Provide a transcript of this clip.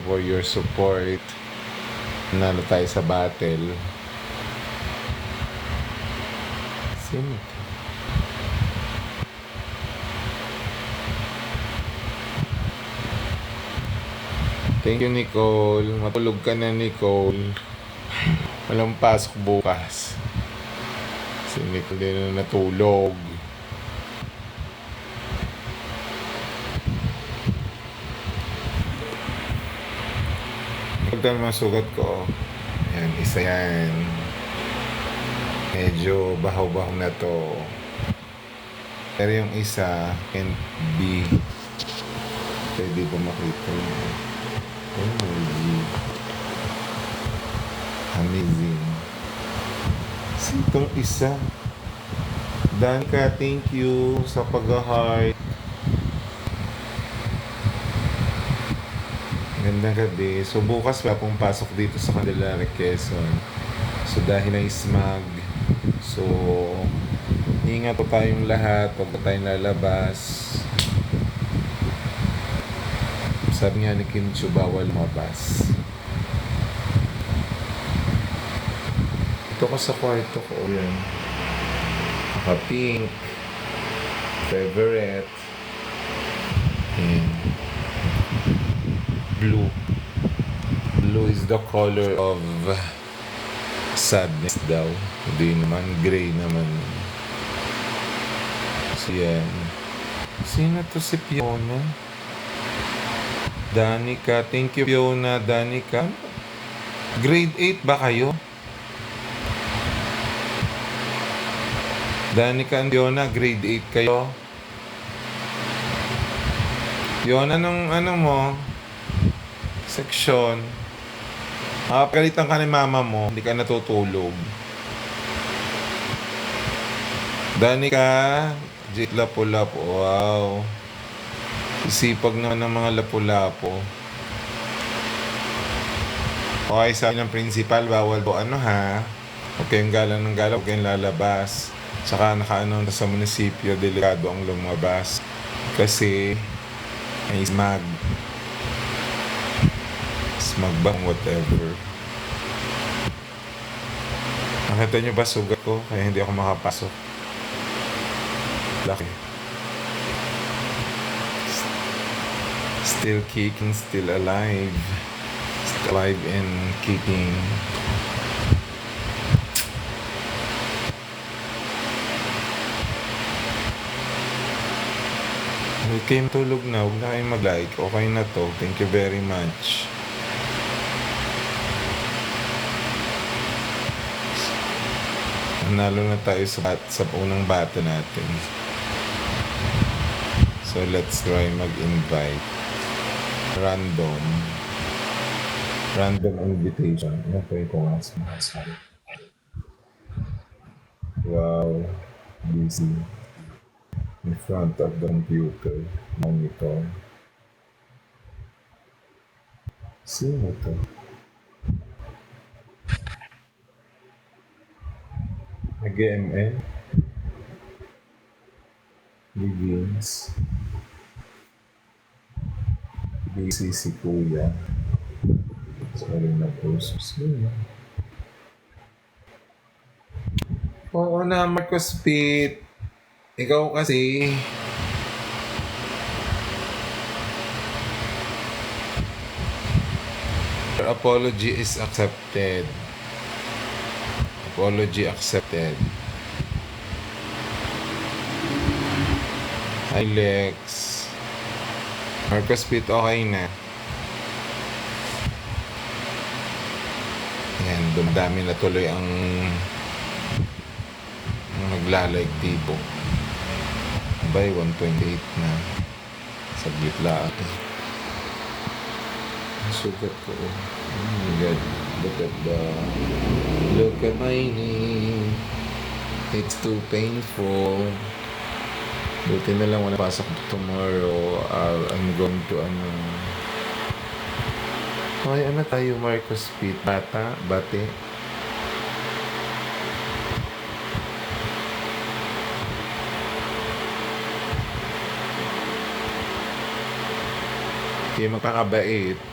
for your support. Nalo tayo sa battle. Sino? Thank you, Nicole. Matulog ka na, Nicole. Walang pasok bukas. Si Nicole din na natulog. Ito ang mga sugat ko. Yan, isa yan. Medyo bahaw-bahaw na to. Pero yung isa can be pwede ba makita niyo? Oh, amazing. Kasi itong isa. Danka, thank you sa pag-heart. Gandang gabi. So bukas wala pong pasok dito sa Candelaria, Quezon. So dahil ay smog. So ingat po tayong lahat. Po tayong lalabas. Sabi nga ni Kim Chu, bawal mabas. Ito ko sa kwarto ko. Yan. Naka-pink. Favorite. And blue. Blue is the color of sadness daw. Hindi naman. Gray naman. So yan. Sino to si Fiona? Danica. Thank you, Fiona. Danica. Grade 8 ba kayo? Danica and Fiona, grade 8 kayo. Fiona, anong ano mo? Section. Makapagalitan ka ni mama mo, hindi ka natutulog. Danica, Jit Lapu-Lapu, wow. Sisipag naman ng mga lapu-lapo. Okay, sabi ng principal, bawal po ano ha. Huwag kayong gala ng gala, huwag kayong lalabas. Tsaka nakaano na sa munisipyo, delikado ang lumabas. Kasi may smog. Smog bang whatever. Nakita niyo ba sugat ko? Kaya hindi ako makapasok. Laki. Still kicking, still alive. Still alive and kicking. Huwag kayong tulog na, huwag na kayong mag-like. Okay na to. Thank you very much. Nanalo na tayo sa, bat, sa unang bato natin. So let's try mag-invite. Random. Random invitation. Okay, kung mas Wow. Busy. In front of the computer. Monitor. Sino to? Nag-ML? Begins. Busy si Kuya. Sorry na post. Sino? Oo na, Marcos Pitt. Ikaw kasi. Your apology is accepted. Apology accepted. Hi, Lex. Marcos Pitt, okay na. Yan, dumdami na tuloy ang ang naglalag tipo. By 128 na. Saglit. Ang Sugat ko. Oh my God. Look at the... Look at my knee. It's too painful. Buti na lang wala pasok tomorrow. Uh, I'm going to ano... Ay, ano tayo, Marcos Pitt? Bata? Bate? Hindi magpakabait.